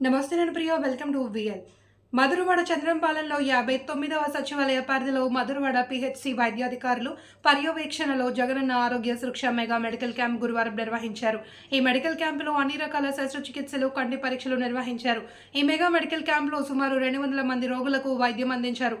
నమస్తే నేను Priya welcome to V L Madhurawada చంద్రంపాలెంలో యాభై తొమ్మిదవ సచివాలయ పరిధిలో మధురవాడ పిహెచ్సి వైద్యాధికారులు పర్యవేక్షణలో జగనన్న ఆరోగ్య సురక్ష మెగా మెడికల్ క్యాంప్ గురువారం నిర్వహించారు. ఈ మెడికల్ క్యాంపులో అన్ని రకాల శస్త్రచికిత్సలు కంటి పరీక్షలు నిర్వహించారు. ఈ మెగా మెడికల్ క్యాంపులో సుమారు రెండు వందల మంది రోగులకు వైద్యం అందించారు.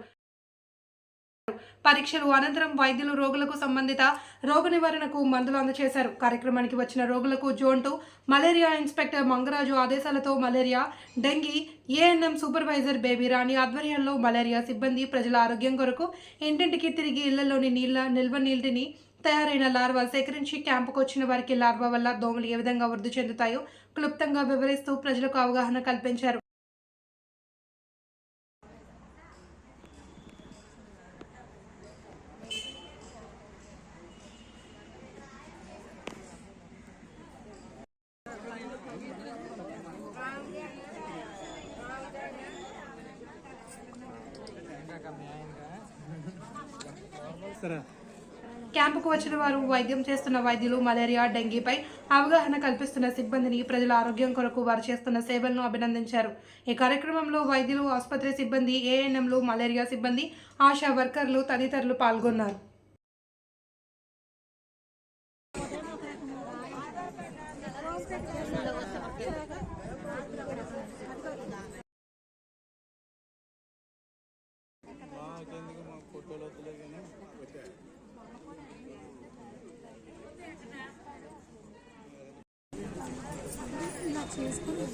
పరీక్షలు అనంతరం వైద్యులు రోగులకు సంబంధిత రోగ నివారణకు మందులు అందజేశారు కార్యక్రమానికి వచ్చిన రోగులకు zone two malaria inspector Mangaraju ఆదేశాలతో malaria dengue ANM supervisor Baby Rani ఆధ్వర్యంలో మలేరియా సిబ్బంది ప్రజల ఆరోగ్యం కొరకు ఇంటింటికి తిరిగి ఇళ్ళలోని నీళ్ళ నిల్వ నీటిని తయారైన లార్వా సేకరించి క్యాంపుకు వచ్చిన వారికి లార్వా వల్ల దోమలు ఏ విధంగా వృద్ధి చెందుతాయో క్లుప్తంగా వివరిస్తూ ప్రజలకు అవగాహన కల్పించారు. క్యాంపుకు వచ్చిన వారు వైద్యం చేస్తున్న వైద్యులు మలేరియా డెంగీపై అవగాహన కల్పిస్తున్న సిబ్బందిని ప్రజల ఆరోగ్యం కొరకు వారు చేస్తున్న సేవలను అభినందించారు. ఈ కార్యక్రమంలో వైద్యులు ఆసుపత్రి సిబ్బంది ఏఎన్ఎంలు మలేరియా సిబ్బంది ఆశా వర్కర్లు తదితరులు పాల్గొన్నారు. మాకెందుకు మా ఫోటోలు వద్దులే కానీ చేసుకుని